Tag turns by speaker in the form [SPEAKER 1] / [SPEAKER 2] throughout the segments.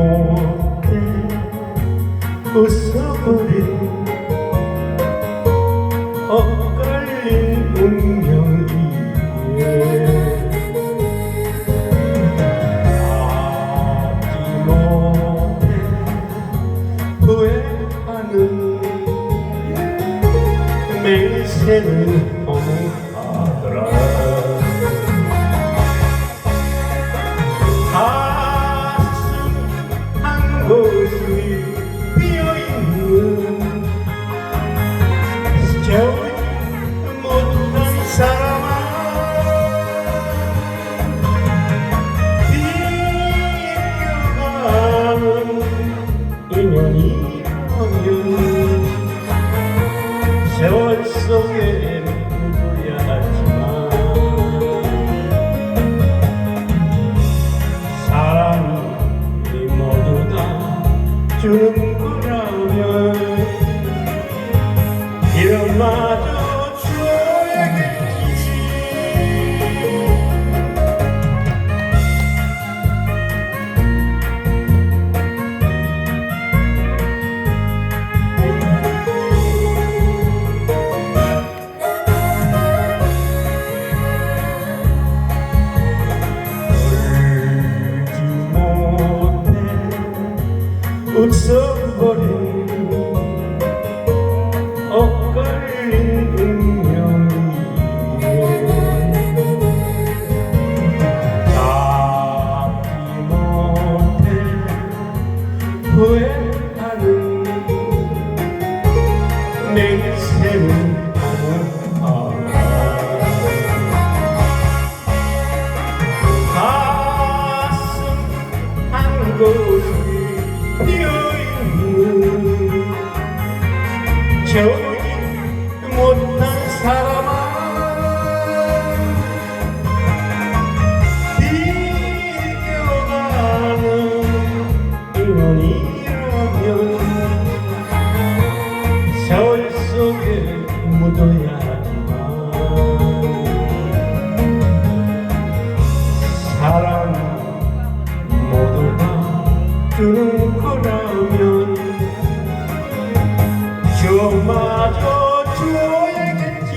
[SPEAKER 1] 못해 웃어버린 엇갈린 운명이에 아지 못해 후회하는 내 생을 여전히 세월 속에 누구야 하지만 사랑이 모두 다 주는 웃어 저기 못난 사람아 비껴가는 인연이라면 세월 속에 묻어야 저마저 주어야겠지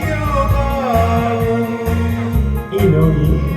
[SPEAKER 1] 비겨가는 인연이